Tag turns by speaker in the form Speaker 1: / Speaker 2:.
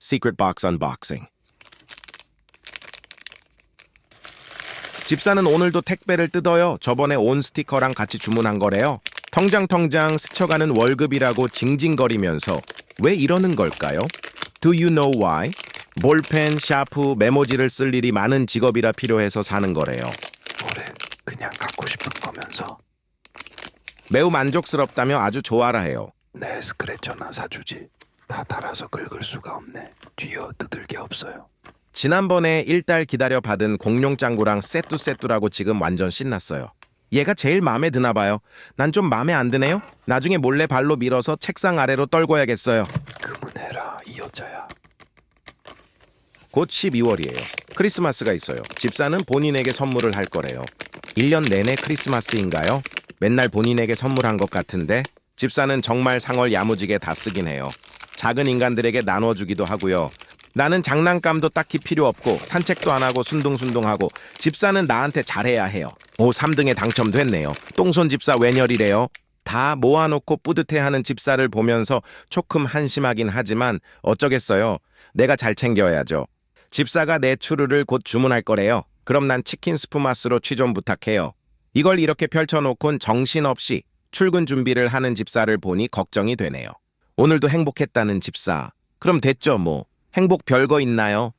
Speaker 1: Secret Box Unboxing. 집사는 오늘도 택배를 뜯어요. 저번에 온 스티커랑 같이 주문한 거래요. 텅장텅장 스쳐가는 월급이라고 징징거리면서 왜 이러는 걸까요? Do you know why? 볼펜, 샤프, 메모지를 쓸 일이 많은 직업이라 필요해서 사는 거래요.
Speaker 2: 뭐래 그냥 갖고 싶은 거면서
Speaker 1: 매우 만족스럽다며 아주 좋아라 해요.
Speaker 2: 내 스크래쳐나 사주지 다 달아서 긁을 수가 없네 쥐어 뜯을 게 없어요
Speaker 1: 지난번에 일달 기다려 받은 공룡 짱구랑 세뚜세뚜라고 지금 완전 신났어요. 얘가 제일 마음에 드나 봐요. 난 좀 마음에 안 드네요. 나중에 몰래 발로 밀어서 책상 아래로 떨궈야겠어요.
Speaker 2: 그문해라 이 여자야
Speaker 1: 곧 12월이에요. 크리스마스가 있어요. 집사는 본인에게 선물을 할 거래요. 1년 내내 크리스마스인가요? 맨날 본인에게 선물한 것 같은데 집사는 정말 상월 야무지게 다 쓰긴 해요. 작은 인간들에게 나눠주기도 하고요. 나는 장난감도 딱히 필요 없고 산책도 안 하고 순둥순둥하고 집사는 나한테 잘해야 해요. 오 3등에 당첨됐네요. 똥손 집사 웬열이래요. 다 모아놓고 뿌듯해하는 집사를 보면서 조금 한심하긴 하지만 어쩌겠어요. 내가 잘 챙겨야죠. 집사가 내 추루를 곧 주문할 거래요. 그럼 난 치킨 스프마스로 취좀 부탁해요. 이걸 이렇게 펼쳐놓곤 정신없이 출근 준비를 하는 집사를 보니 걱정이 되네요. 오늘도 행복했다는 집사. 그럼 됐죠 뭐. 행복 별거 있나요?